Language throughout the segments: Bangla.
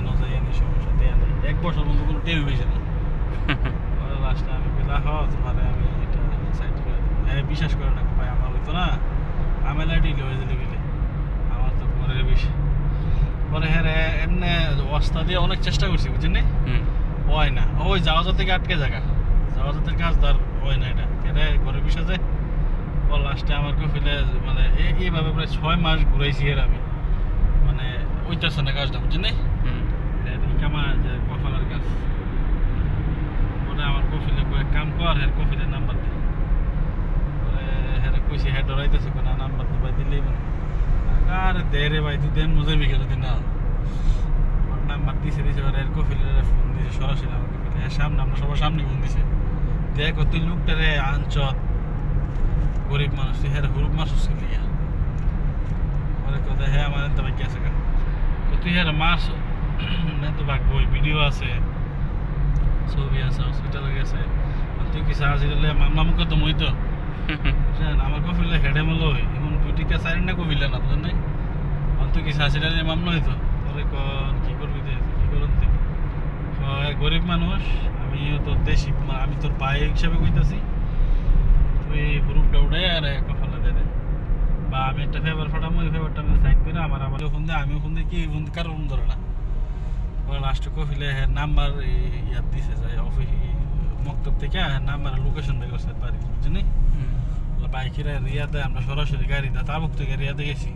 দেন যাই আনি সমস্যা দেয়া নেই। এক বছর মতো কোনো টেউ হয়েছে না পরে লাস্টে আমি বললাম হ তোমার আমি এটা সাইড করে দেবো। বিশ্বাস করে না ভাই আমার হইতো না। আমি লাইটি হয়ে যেতে গেলে। আমার তো ঘরের বেশি পরে হ্যাঁ এমনি অস্তা দিয়ে অনেক চেষ্টা করছি বুঝছেন হয় না। ওই যাওয়া থেকে আটকে জায়গা যাওয়া যাতে কাজ তার হয় না এটা। এটা ঘরের বিষয় যে ও লাস্টে আমার কফিলে মানে এই- এইভাবে প্রায় ছয় মাস ঘুরাইছি এর আমি। মানে ওইটাছে না কাজটা বুঝছেন নি? যে কফালের কাজ? ওটা আমার কফিলে কয়ে কাম কর, হের কফিলের নাম্বার দে। হেরে কইছি হেড ডরাইতেছে কোনা নাম্বার তো ভাই দিলেই মানে আরে দে রে ভাই, তুই দেন মুজে বিকে যদি না। ওর নাম্বার দিছে দিছে ওর এর কফিলের ফোন দিছে, সরাসরি আমার কফিলে। হ্যাঁ সামনে, আমরা সবার সামনে ফোন দিছে। দেখ তুই লোকটারে আনচত গরিব মানুষ, তুই হের হুরুপ মানুষ লিয়া পরে কথা হ্যাঁ আমার তো ভাই গেছে তো তুই হের মাস তো ভাগ বই ভিডিও আছে ছবি আছে হসপিটালে গেছে। তুই কি সাহায্য দিলে? মামলা মুখে তো। মই তো আমার কফিলে হেডে মলো এমন দুটি কে সাইড না কফিলে না বুঝলেন নাই? তুই কি সাহায্য দিলে মামলা হইতো পরে কন কি করবি দে কি করুন দে? কয়, গরিব মানুষ আমিও তোর দেশি আমি তোর ভাই হিসাবে কইতাছি। তুই হুরুপটা উঠে আর কফালে দে দে। বা আমি একটা ফেভার ফাটাম ওই ফেভারটা আমি সাইড করে আমার আবার ফোন দিয়ে আমিও ফোন দিয়ে কি ফোন কারও ফোন ধরে না। লাস্টে কফিলে হ্যাঁ নাম্বার ইয়াদ দিছে যায় অফিস মক্তব থেকে নাম্বার লোকেশন বের করছে পারি বুঝলি বাইকেরা রিয়াদে আমরা সরাসরি গাড়িতে তাবুক থেকে রিয়াদে গেছি।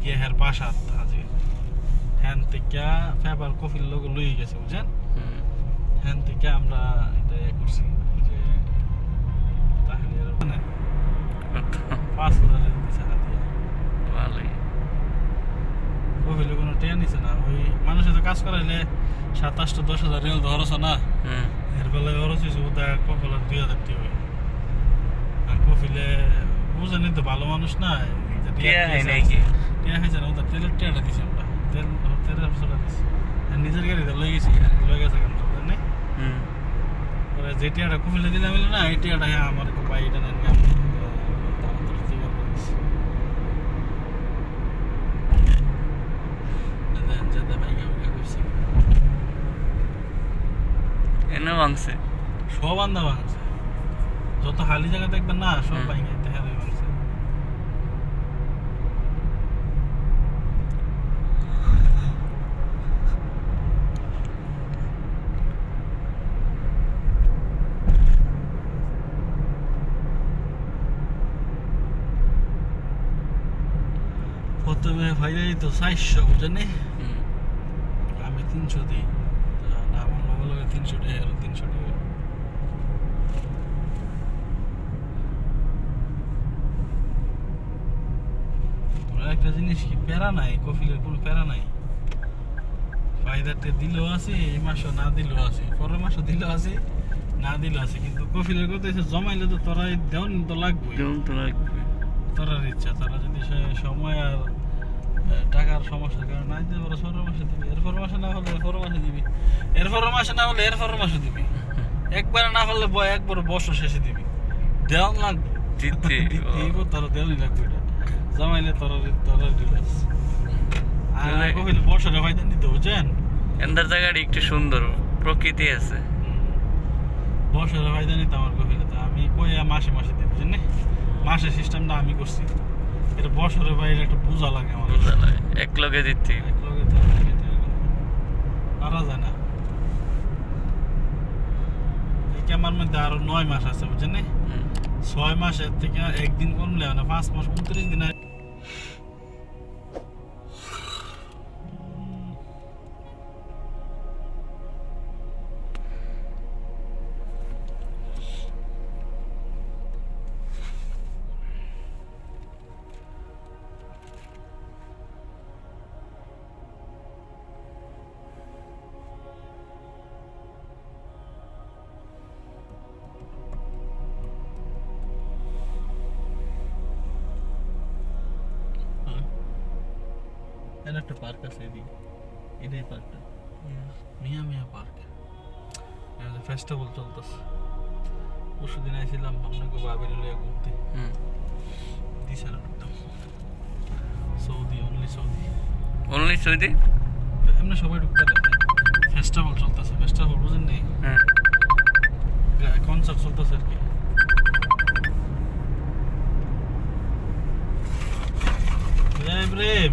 গিয়ে হ্যার পাশাত আজকে হ্যান থেকে ফেবার কফির লোক লই গেছে বুঝছেন? হ্যান থেকে আমরা এটা ইয়ে করছি যে তাহলে মানে পাঁচ হাজার দিছে হাতিয়া ভালোই। কফিলে কোনো ট্রেন নিছে না। ওই মানুষের তো কাজ করাইলে সাতাশটা দশ হাজার রেল ধরছ না। হুম এর বেলায় খরচ হয়েছে বোধহয় কফিলে দুই হাজার টাকা হয়। আর কফিলে বুঝেনি তো ভালো মানুষ না টিয়া টিয়া খাইছে? টিয়া না ওদের তেলের টিয়াটা দিছি আমরা। তেল তেলের বছরটা দিছি। আর নিজের গাড়িতে লই গেছি লই গেছে কেন জানি হুম। পরে যে টিয়াটা কফিলে দিলাম না এই টিয়াটা হ্যাঁ আমার ভাই এটা নেন আমি দাম তো ঠিক আছে দিছি। দেন যেতে ভাই গাড়ি করছি এনে ভাঙছে। সব আন্দা ভাঙছে। যত হালি জায়গা দেখবেন না সব। ভাঙে তেহারে ভাঙছে। প্রথমে ভাইয়া তো চারশো বুঝেন আমি তিনশো দিই। লগে তিনশো টাকা আর তিনশো টাকা। একটা জিনিস কি প্যারা নাই কফিলের কোনো প্যারা নাই। ফায়দাতে দিলেও আছে এই মাসও না দিলেও আছে পরের মাসও দিলেও আছে না দিলেও আছে কিন্তু কফিলের কথা হচ্ছে জমাইলে তো তোরা দেওয়ান তো লাগবে। যেমন তো লাগবে। তোরার ইচ্ছা তারা যদি সময় আর টাকার সমস্যার কারণে না দিতে পারে সরের মাসে দিবি এরপর মাসে না হলে এরপর মাসে দিবি। এরপর মাসে না হলে এরপর মাসে দিবি। একবারে না হলে বয় একবার বছর শেষে দিবি। দেওয়ান লাগবে। দিতে দিতে তোরা দেওয়ানই লাগবে এটা। জমাইলে তোরা তোরা ডিলাস আর কহিল বছরে হয়তো নিতে বুঝছেন এন্দার জায়গাটা একটু সুন্দর প্রকৃতি আছে। বছরে হয়তো নিতে আমার কহিলে তো? আমি কই মাসে মাসে দিই বুঝছেন নি? মাসের সিস্টেমটা আমি করছি। এটা বছরের বাইরে একটা পূজা লাগে আমার পূজা লাগে। এক লগে দিতে এক লগে। পারা যায় না ক্যামার মধ্যে আরও নয় মাস আছে বুঝছেন ছয় মাসের থেকে একদিন কমলে মানে পাঁচ মাস উনত্রিশ দিন এর একটা পার্ক আছে এদিকে। এটাই পার্কটা মিয়া মিয়া পার্ক ফেস্টিভ্যাল চলতেছে। পরশু দিন আইছিলাম আপনাকে বাবের লিয়ে ঘুরতে। হুম। দিশার একদম Saudi only Saudi. Only Saudi? এমনি সবাই ঢুকতে দেয় ফেস্টিভ্যাল চলতেছে। ফেস্টিভ্যাল বুঝেন নি হ্যাঁ। কনসার্ট চলতেছে আর কি। প্রেম প্রেম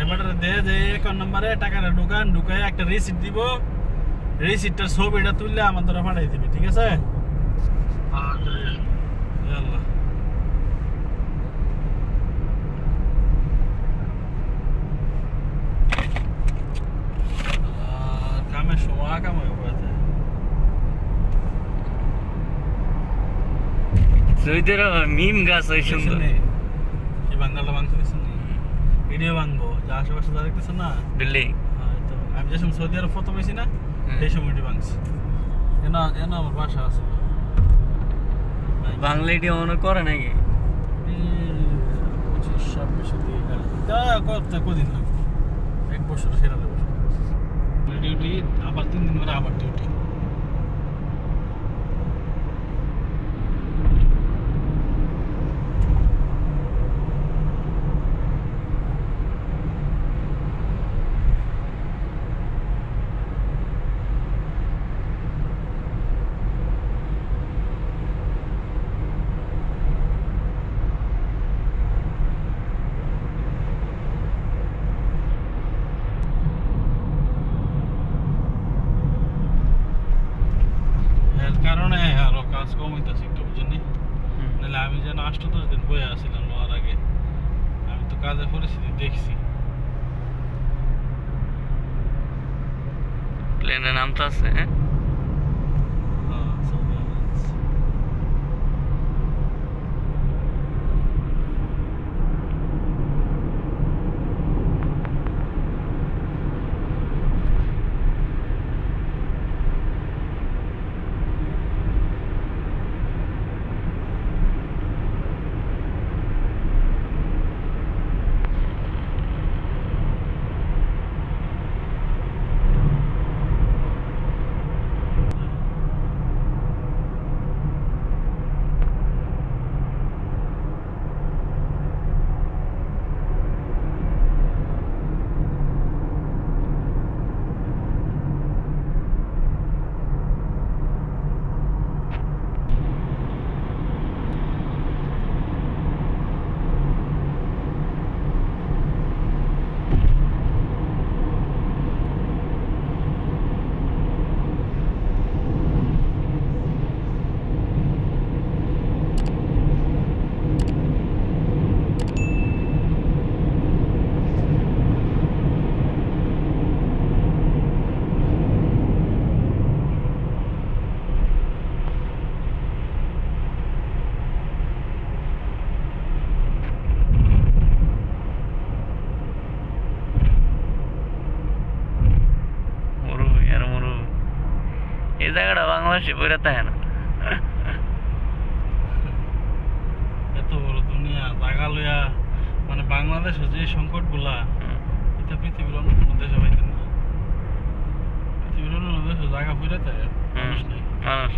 এবারে দে যে অ্যাকাউন্ট নম্বরে টাকাটা ঢুকান ঢুকাই একটা রিসিপ্ট দিব। রিসিপ্টটার ছবিটা তুললে আমার দ্বারা দিবি ঠিক আছে? আল্লাহ। সৌদির মিম গাছ ওই সুন্দর। কি দিচ্ছেন নি? ভিডিও ভাঙবো যে আশেপাশে যা দেখতেছেন না? বিল্ডিং হ্যাঁ, তো আমি যে সময় সৌদি আরব প্রথম হয়েছি না। সেই সময় ভিডিও ভাঙছি। এনা এনা আমার বাসা আছে। বাংলা এটি মনে করে নাকি? পঁচিশ ছাব্বিশ দিয়ে তা করতে কদিন লাগবে? এক বছর সেরা দেবো ডিউটি আবার তিন দিন পরে আবার ডিউটি এর কারণে আরও কাজ কম হইতেছে একটু বুঝলি নাহলে আমি যেন আষ্ট দশ দিন বয়ে আসছিলাম নেওয়ার আগে আমি তো কাজের পরিস্থিতি দেখছি প্লেনের নাম তো আছে হ্যাঁ হ্যাঁ, সৌদি আরব। মরু আর মরু এই থাকে না এত বড় দুনিয়া জাগা লইয়া মানে বাংলাদেশে যে সংকটগুলা এটা পৃথিবীর অন্য কোনো দেশে পাইতেন না। পৃথিবীর অন্য কোনো দেশে জায়গা ফুরে থাকে মানুষ নেই। মানুষ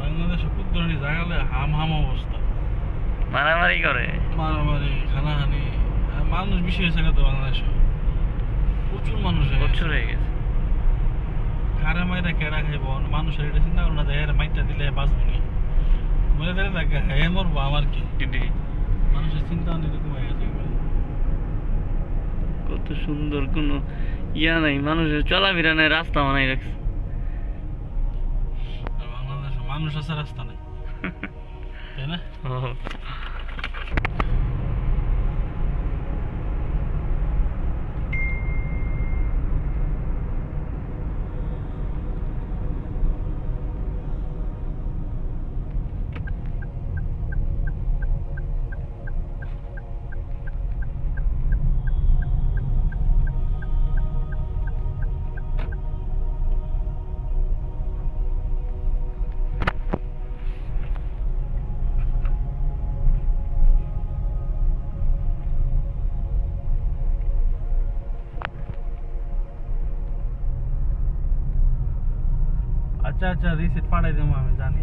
বাংলাদেশে ধরনের জায়গা লইয়া হাম হাম অবস্থা। মারামারি করে। মারামারি খানাহানি মানুষ বেশি হয়েছে না তো বাংলাদেশে। প্রচুর মানুষ। প্রচুর হয়ে গেছে। কারে মাইরা কেডা খাইব মানুষের এটা চিন্তা করো না যে এর মাইটা দিলে বাঁচবো নি। মনে ধরে থাকে হে মরবো আমার কি? মানুষের চিন্তা অনেক রকম হয়ে গেছে কত সুন্দর কোনো ইয়া নাই মানুষের চলাফেরা নাই রাস্তা বানাই রাখছে। মানুষ আছে রাস্তা নেই। তাই না? আচ্ছা আচ্ছা রিসিট পাঠাই দেবো আমি জানি